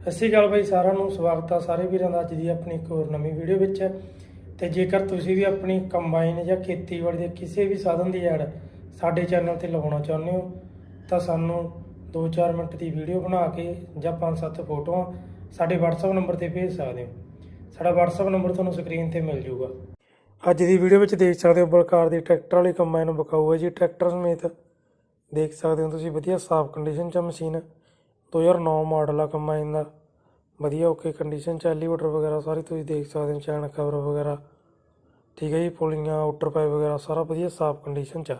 ਸਤਿ ਸ਼੍ਰੀ ਅਕਾਲ ਬਾਈ, ਸਾਰਿਆਂ ਨੂੰ ਸਵਾਗਤ ਆ ਸਾਰੇ ਵੀਰਾਂ ਦਾ ਅੱਜ ਦੀ ਆਪਣੀ ਇੱਕ ਹੋਰ ਨਵੀਂ ਵੀਡੀਓ ਵਿੱਚ। ਤੇ ਜੇਕਰ ਤੁਸੀਂ ਵੀ ਆਪਣੀ ਕੰਬਾਈਨ ਜਾਂ ਖੇਤੀਬਾੜੀ ਦੇ ਕਿਸੇ ਵੀ ਸਾਧਨ ਦੀ ਐਡ ਸਾਡੇ ਚੈਨਲ ਤੇ ਲਗਾਉਣਾ ਚਾਹੁੰਦੇ ਹੋ, ਤਾਂ ਸਾਨੂੰ 2-4 ਮਿੰਟ ਦੀ ਵੀਡੀਓ ਬਣਾ ਕੇ ਜਾਂ 5-7 ਫੋਟੋਆਂ ਸਾਡੇ WhatsApp ਨੰਬਰ ਤੇ ਭੇਜ ਸਕਦੇ ਹੋ। ਸਾਡਾ WhatsApp ਨੰਬਰ ਤੁਹਾਨੂੰ ਸਕਰੀਨ ਤੇ ਮਿਲ ਜਾਊਗਾ ਅੱਜ ਦੀ ਵੀਡੀਓ ਵਿੱਚ ਦੇਖ ਸਕਦੇ ਹੋ ਬਲਕਾਰ ਦੀ ਟਰੈਕਟਰ ਵਾਲੀ ਕੰਬਾਈਨ ਵਿਕਾਊ ਹੈ ਜੀ। ਟਰੈਕਟਰ ਸਮੇਤ ਦੇਖ ਸਕਦੇ ਹੋ ਤੁਸੀਂ ਵਧੀਆ ਸਾਫ਼ ਕੰਡੀਸ਼ਨ 'ਚ ਮਸ਼ੀਨ। 2009 ਮਾਡਲ ਆ ਕੰਬਾਈਨ ਦਾ। ਵਧੀਆ ਓਕੇ ਕੰਡੀਸ਼ਨ 'ਚ ਐਲੀਵੇਟਰ ਵਗੈਰਾ ਸਾਰੀ ਤੁਸੀਂ ਦੇਖ ਸਕਦੇ ਹੋ ਚੈਨ ਕਵਰ ਵਗੈਰਾ। ਠੀਕ ਹੈ ਜੀ, ਪੁਲੀਆਂ ਆਊਟਰ ਪਾਈਪ ਵਗੈਰਾ, ਸਾਰਾ ਵਧੀਆ, ਸਾਫ਼ ਕੰਡੀਸ਼ਨ 'ਚ ਆ।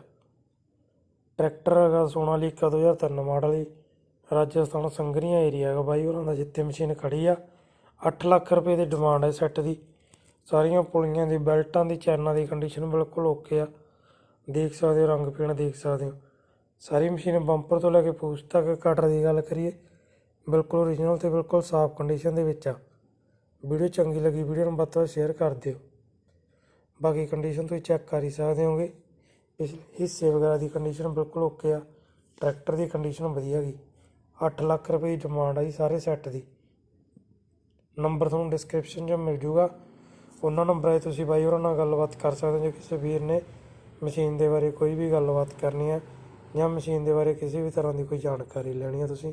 ਟਰੈਕਟਰ ਹੈਗਾ ਸੋਨਾਲੀਕਾ 2003 ਮਾਡਲ ਜੀ। ਰਾਜਸਥਾਨ ਸੰਗਰੀਆਂ ਏਰੀਆ ਹੈਗਾ ਬਾਈ, ਉਹਨਾਂ ਦਾ ਜਿੱਥੇ ਮਸ਼ੀਨ ਖੜੀ ਆ। 8 ਲੱਖ ਰੁਪਏ ਦੀ ਡਿਮਾਂਡ ਹੈ ਸੈੱਟ ਦੀ। ਸਾਰੀਆਂ ਪੁਲੀਆਂ ਦੀ, ਬੈਲਟਾਂ ਦੀ ਚੈਨਾਂ ਦੀ ਕੰਡੀਸ਼ਨ ਬਿਲਕੁਲ ਓਕੇ ਆ। ਦੇਖ ਸਕਦੇ ਹੋ ਰੰਗ ਪੀਣ ਦੇਖ ਸਕਦੇ ਹੋ। ਸਾਰੀ ਮਸ਼ੀਨ ਬੰਪਰ ਤੋਂ ਲੈ ਕੇ ਪੂਛ ਤੱਕ ਕਟਰ ਦੀ ਗੱਲ ਕਰੀਏ। ਬਿਲਕੁਲ ਓਰੀਜਨਲ ਤੇ ਬਿਲਕੁਲ ਸਾਫ਼ ਕੰਡੀਸ਼ਨ ਦੇ ਵਿੱਚ ਆ। ਵੀਡੀਓ ਚੰਗੀ ਲੱਗੀ, ਵੀਡੀਓ ਨੂੰ ਵੱਧ ਤੋਂ ਵੱਧ ਸ਼ੇਅਰ ਕਰ ਦਿਓ। ਬਾਕੀ ਕੰਡੀਸ਼ਨ ਤੁਸੀਂ ਚੈੱਕ ਕਰ ਹੀ ਸਕਦੇ ਹੋਗੇ ਇਸ ਹਿੱਸੇ ਵਗੈਰਾ ਦੀ ਕੰਡੀਸ਼ਨ ਬਿਲਕੁਲ ਓਕੇ ਆ। ਟਰੈਕਟਰ ਦੀ ਕੰਡੀਸ਼ਨ ਵਧੀਆ ਗਈ 8 ਲੱਖ ਰੁਪਏ ਦੀ ਡਿਮਾਂਡ ਆ ਜੀ ਸਾਰੇ ਸੈੱਟ ਦੀ। ਨੰਬਰ ਤੁਹਾਨੂੰ ਡਿਸਕ੍ਰਿਪਸ਼ਨ 'ਚ ਮਿਲ ਜੂਗਾ। ਉਹਨਾਂ ਨੰਬਰਾਂ 'ਤੇ ਤੁਸੀਂ ਬਾਈ ਉਹਨਾਂ ਨਾਲ ਗੱਲਬਾਤ ਕਰ ਸਕਦੇ ਹੋ, ਜੇ ਕਿਸੇ ਵੀਰ ਨੇ ਮਸ਼ੀਨ ਦੇ ਬਾਰੇ ਕੋਈ ਵੀ ਗੱਲਬਾਤ ਕਰਨੀ ਹੈ ਜਾਂ ਮਸ਼ੀਨ ਦੇ ਬਾਰੇ ਕਿਸੇ ਵੀ ਤਰ੍ਹਾਂ ਦੀ ਕੋਈ ਜਾਣਕਾਰੀ ਲੈਣੀ ਹੈ ਤੁਸੀਂ।